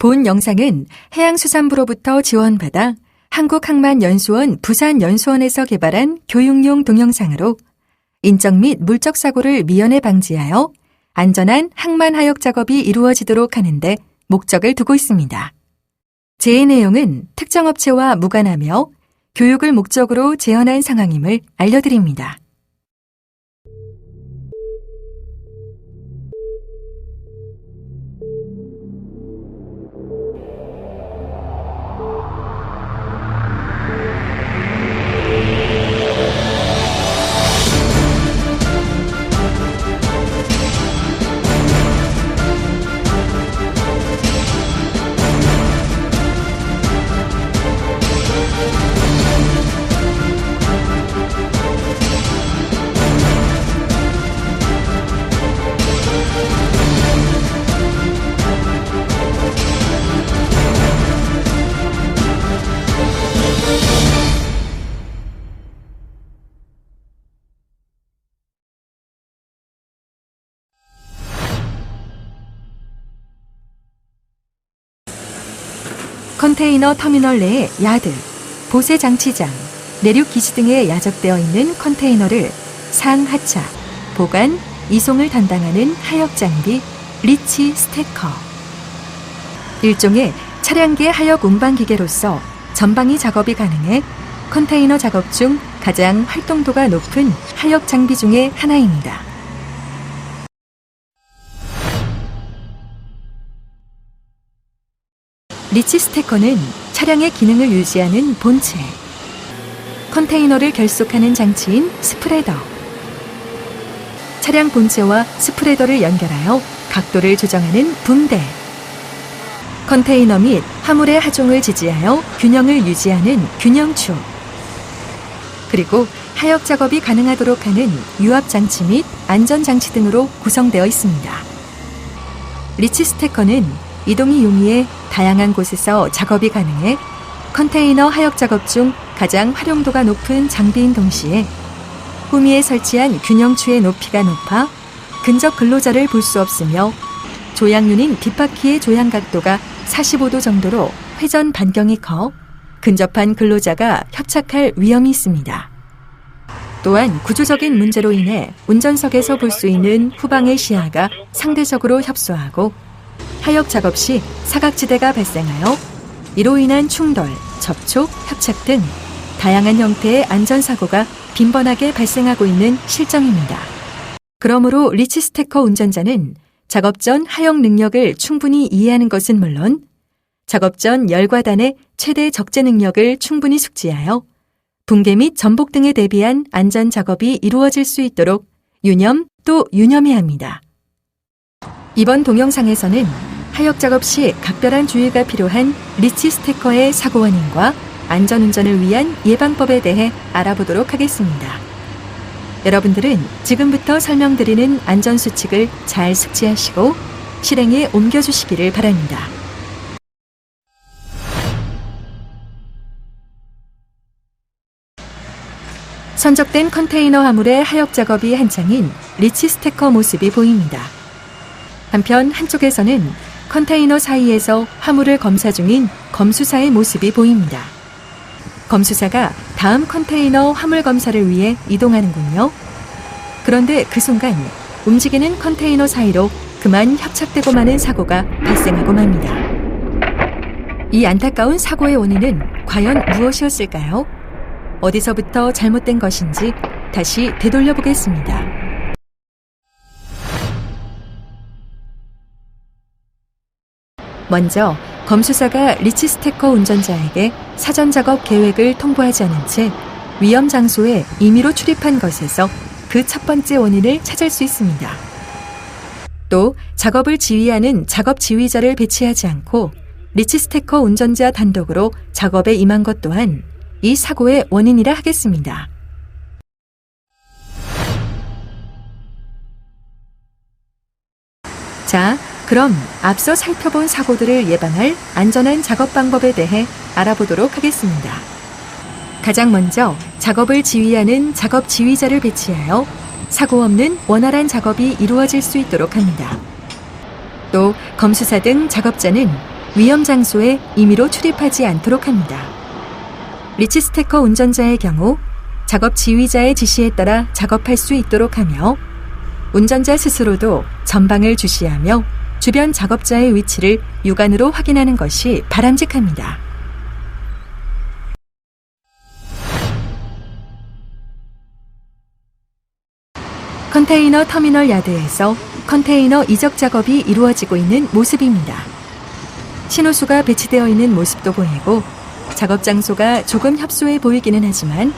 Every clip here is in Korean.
본 영상은 해양수산부로부터 지원받아 한국항만연수원 부산연수원에서 개발한 교육용 동영상으로 인적 및 물적 사고를 미연에 방지하여 안전한 항만 하역 작업이 이루어지도록 하는데 목적을 두고 있습니다. 제의 내용은 특정 업체와 무관하며 교육을 목적으로 제언한 상황임을 알려드립니다. 컨테이너 터미널 내의 야드, 보세 장치장, 내륙 기지 등에 야적되어 있는 컨테이너를 상하차, 보관, 이송을 담당하는 하역 장비 리치 스테커. 일종의 차량계 하역 운반 기계로서 전방위 작업이 가능해 컨테이너 작업 중 가장 활동도가 높은 하역 장비 중의 하나입니다. 리치 스테커는 차량의 기능을 유지하는 본체, 컨테이너를 결속하는 장치인 스프레더, 차량 본체와 스프레더를 연결하여 각도를 조정하는 붕대, 컨테이너 및 화물의 하종을 지지하여 균형을 유지하는 균형축, 그리고 하역 작업이 가능하도록 하는 유압 장치 및 안전 장치 등으로 구성되어 있습니다. 리치 스테커는 이동이 용이해 다양한 곳에서 작업이 가능해 컨테이너 하역 작업 중 가장 활용도가 높은 장비인 동시에 후미에 설치한 균형추의 높이가 높아 근접 근로자를 볼 수 없으며 조향륜인 뒷바퀴의 조향 각도가 45도 정도로 회전 반경이 커 근접한 근로자가 협착할 위험이 있습니다. 또한 구조적인 문제로 인해 운전석에서 볼 수 있는 후방의 시야가 상대적으로 협소하고 하역 작업 시 사각지대가 발생하여 이로 인한 충돌, 접촉, 협착 등 다양한 형태의 안전사고가 빈번하게 발생하고 있는 실정입니다. 그러므로 리치 스테커 운전자는 작업 전 하역 능력을 충분히 이해하는 것은 물론 작업 전 열과단의 최대 적재 능력을 충분히 숙지하여 붕괴 및 전복 등에 대비한 안전 작업이 이루어질 수 있도록 유념 또 유념해야 합니다. 이번 동영상에서는 하역 작업 시 각별한 주의가 필요한 리치 스테커의 사고 원인과 안전운전을 위한 예방법에 대해 알아보도록 하겠습니다. 여러분들은 지금부터 설명드리는 안전수칙을 잘 숙지하시고 실행에 옮겨주시기를 바랍니다. 선적된 컨테이너 화물의 하역 작업이 한창인 리치 스테커 모습이 보입니다. 한편 한쪽에서는 컨테이너 사이에서 화물을 검사 중인 검수사의 모습이 보입니다. 검수사가 다음 컨테이너 화물 검사를 위해 이동하는군요. 그런데 그 순간 움직이는 컨테이너 사이로 그만 협착되고 마는 사고가 발생하고 맙니다. 이 안타까운 사고의 원인은 과연 무엇이었을까요? 어디서부터 잘못된 것인지 다시 되돌려 보겠습니다. 먼저 검수사가 리치 스테커 운전자에게 사전 작업 계획을 통보하지 않은 채 위험 장소에 임의로 출입한 것에서 그 첫 번째 원인을 찾을 수 있습니다. 또 작업을 지휘하는 작업 지휘자를 배치하지 않고 리치 스테커 운전자 단독으로 작업에 임한 것 또한 이 사고의 원인이라 하겠습니다. 자, 그럼 앞서 살펴본 사고들을 예방할 안전한 작업 방법에 대해 알아보도록 하겠습니다. 가장 먼저 작업을 지휘하는 작업 지휘자를 배치하여 사고 없는 원활한 작업이 이루어질 수 있도록 합니다. 또 검수사 등 작업자는 위험 장소에 임의로 출입하지 않도록 합니다. 리치 스테커 운전자의 경우 작업 지휘자의 지시에 따라 작업할 수 있도록 하며 운전자 스스로도 전방을 주시하며 주변 작업자의 위치를 육안으로 확인하는 것이 바람직합니다. 컨테이너 터미널 야드에서 컨테이너 이적 작업이 이루어지고 있는 모습입니다. 신호수가 배치되어 있는 모습도 보이고 작업 장소가 조금 협소해 보이기는 하지만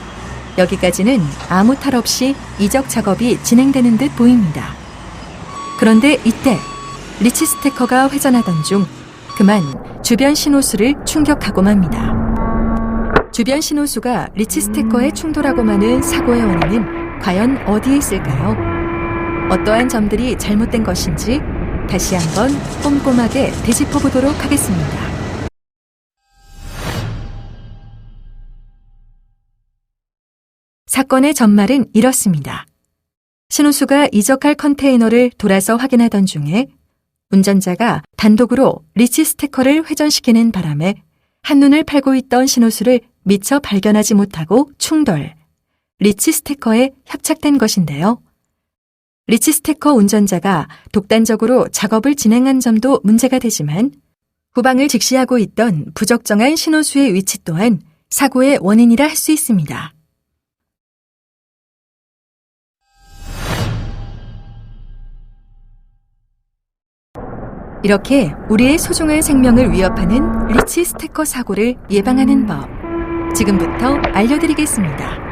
여기까지는 아무 탈 없이 이적 작업이 진행되는 듯 보입니다. 그런데 이때 리치 스테커가 회전하던 중 그만 주변 신호수를 충격하고 맙니다. 주변 신호수가 리치 스테커에 충돌하고 마는 사고의 원인은 과연 어디에 있을까요? 어떠한 점들이 잘못된 것인지 다시 한번 꼼꼼하게 되짚어 보도록 하겠습니다. 사건의 전말은 이렇습니다. 신호수가 이적할 컨테이너를 돌아서 확인하던 중에 운전자가 단독으로 리치 스테커를 회전시키는 바람에 한눈을 팔고 있던 신호수를 미처 발견하지 못하고 충돌, 리치 스테커에 협착된 것인데요. 리치 스테커 운전자가 독단적으로 작업을 진행한 점도 문제가 되지만 후방을 직시하고 있던 부적정한 신호수의 위치 또한 사고의 원인이라 할 수 있습니다. 이렇게 우리의 소중한 생명을 위협하는 리치 스테커 사고를 예방하는 법 지금부터 알려드리겠습니다.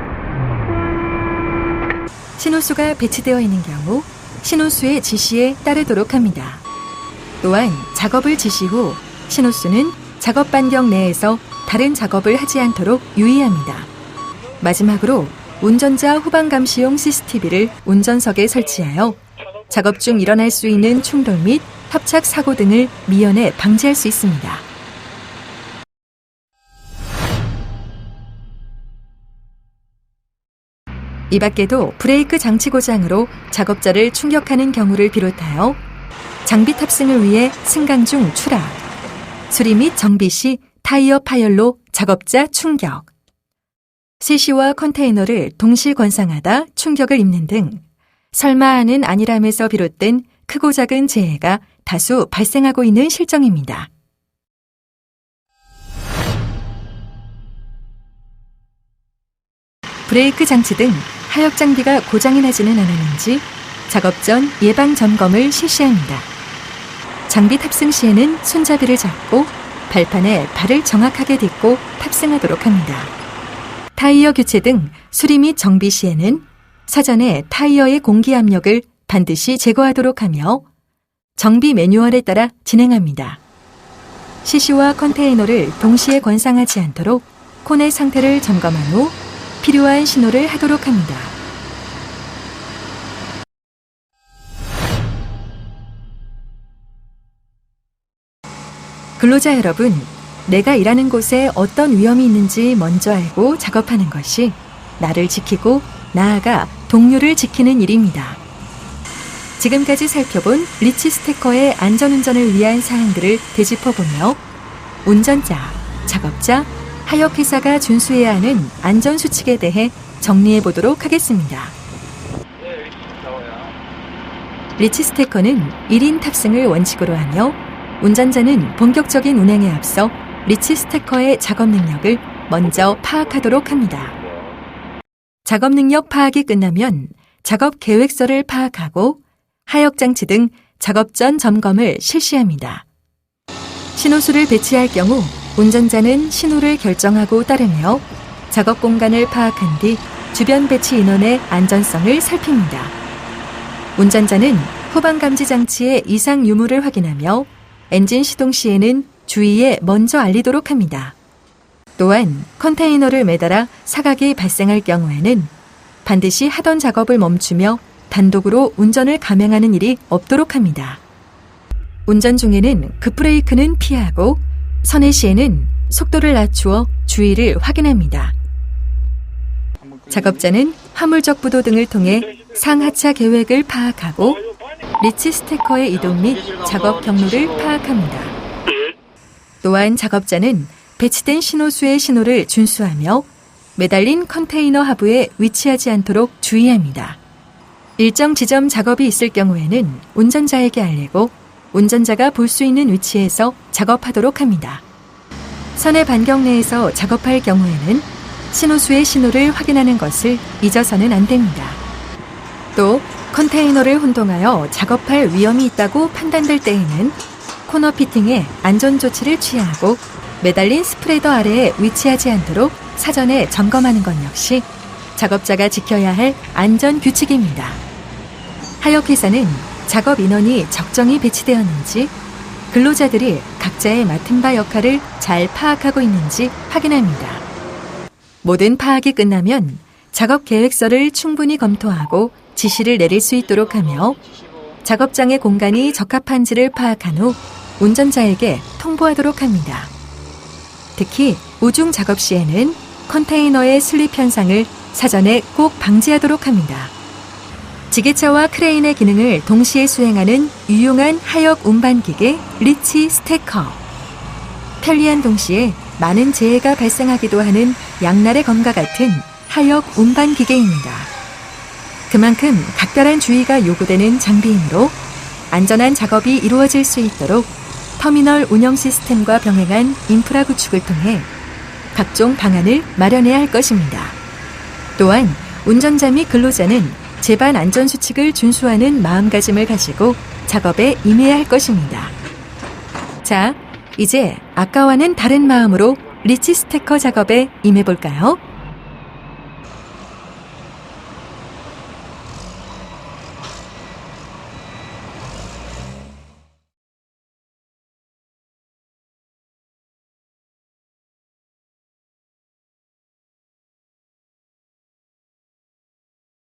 신호수가 배치되어 있는 경우 신호수의 지시에 따르도록 합니다. 또한 작업을 지시 후 신호수는 작업 반경 내에서 다른 작업을 하지 않도록 유의합니다. 마지막으로 운전자 후방 감시용 CCTV를 운전석에 설치하여 작업 중 일어날 수 있는 충돌 및 협착 사고 등을 미연에 방지할 수 있습니다. 이 밖에도 브레이크 장치 고장으로 작업자를 충격하는 경우를 비롯하여 장비 탑승을 위해 승강 중 추락, 수리 및 정비 시 타이어 파열로 작업자 충격, 세시와 컨테이너를 동시 관상하다 충격을 입는 등 설마하는 안일함에서 비롯된 크고 작은 재해가 다수 발생하고 있는 실정입니다. 브레이크 장치 등 하역 장비가 고장이 나지는 않았는지 작업 전 예방 점검을 실시합니다. 장비 탑승 시에는 손잡이를 잡고 발판에 발을 정확하게 딛고 탑승하도록 합니다. 타이어 교체 등 수리 및 정비 시에는 사전에 타이어의 공기 압력을 반드시 제거하도록 하며 정비 매뉴얼에 따라 진행합니다. 시시와 컨테이너를 동시에 관상하지 않도록 콘의 상태를 점검한 후 필요한 신호를 하도록 합니다. 근로자 여러분, 내가 일하는 곳에 어떤 위험이 있는지 먼저 알고 작업하는 것이 나를 지키고 나아가 동료를 지키는 일입니다. 지금까지 살펴본 리치 스테커의 안전운전을 위한 사항들을 되짚어보며 운전자, 작업자, 하역회사가 준수해야 하는 안전수칙에 대해 정리해 보도록 하겠습니다. 리치 스테커는 1인 탑승을 원칙으로 하며 운전자는 본격적인 운행에 앞서 리치 스테커의 작업 능력을 먼저 파악하도록 합니다. 작업 능력 파악이 끝나면 작업 계획서를 파악하고 하역 장치 등 작업 전 점검을 실시합니다. 신호수를 배치할 경우 운전자는 신호를 결정하고 따르며 작업 공간을 파악한 뒤 주변 배치 인원의 안전성을 살핍니다. 운전자는 후방 감지 장치의 이상 유무를 확인하며 엔진 시동 시에는 주의에 먼저 알리도록 합니다. 또한 컨테이너를 매달아 사각이 발생할 경우에는 반드시 하던 작업을 멈추며 단독으로 운전을 감행하는 일이 없도록 합니다. 운전 중에는 급브레이크는 피하고 선회 시에는 속도를 낮추어 주의를 확인합니다. 작업자는 화물적 부도 등을 통해 상하차 계획을 파악하고 리치 스테커의 이동 및 작업 경로를 파악합니다. 또한 작업자는 배치된 신호수의 신호를 준수하며 매달린 컨테이너 하부에 위치하지 않도록 주의합니다. 일정 지점 작업이 있을 경우에는 운전자에게 알리고 운전자가 볼 수 있는 위치에서 작업하도록 합니다. 선의 반경 내에서 작업할 경우에는 신호수의 신호를 확인하는 것을 잊어서는 안 됩니다. 또 컨테이너를 혼동하여 작업할 위험이 있다고 판단될 때에는 코너 피팅에 안전 조치를 취하고 매달린 스프레더 아래에 위치하지 않도록 사전에 점검하는 것 역시 작업자가 지켜야 할 안전 규칙입니다. 하역회사는 작업 인원이 적정히 배치되었는지 근로자들이 각자의 맡은 바 역할을 잘 파악하고 있는지 확인합니다. 모든 파악이 끝나면 작업 계획서를 충분히 검토하고 지시를 내릴 수 있도록 하며 작업장의 공간이 적합한지를 파악한 후 운전자에게 통보하도록 합니다. 특히 우중 작업 시에는 컨테이너의 슬립 현상을 사전에 꼭 방지하도록 합니다. 지게차와 크레인의 기능을 동시에 수행하는 유용한 하역 운반 기계 리치 스테커. 편리한 동시에 많은 재해가 발생하기도 하는 양날의 검과 같은 하역 운반 기계입니다. 그만큼 각별한 주의가 요구되는 장비이므로 안전한 작업이 이루어질 수 있도록 터미널 운영 시스템과 병행한 인프라 구축을 통해 각종 방안을 마련해야 할 것입니다. 또한 운전자 및 근로자는 제반 안전 수칙을 준수하는 마음가짐을 가지고 작업에 임해야 할 것입니다. 자, 이제 아까와는 다른 마음으로 리치 스테커 작업에 임해볼까요?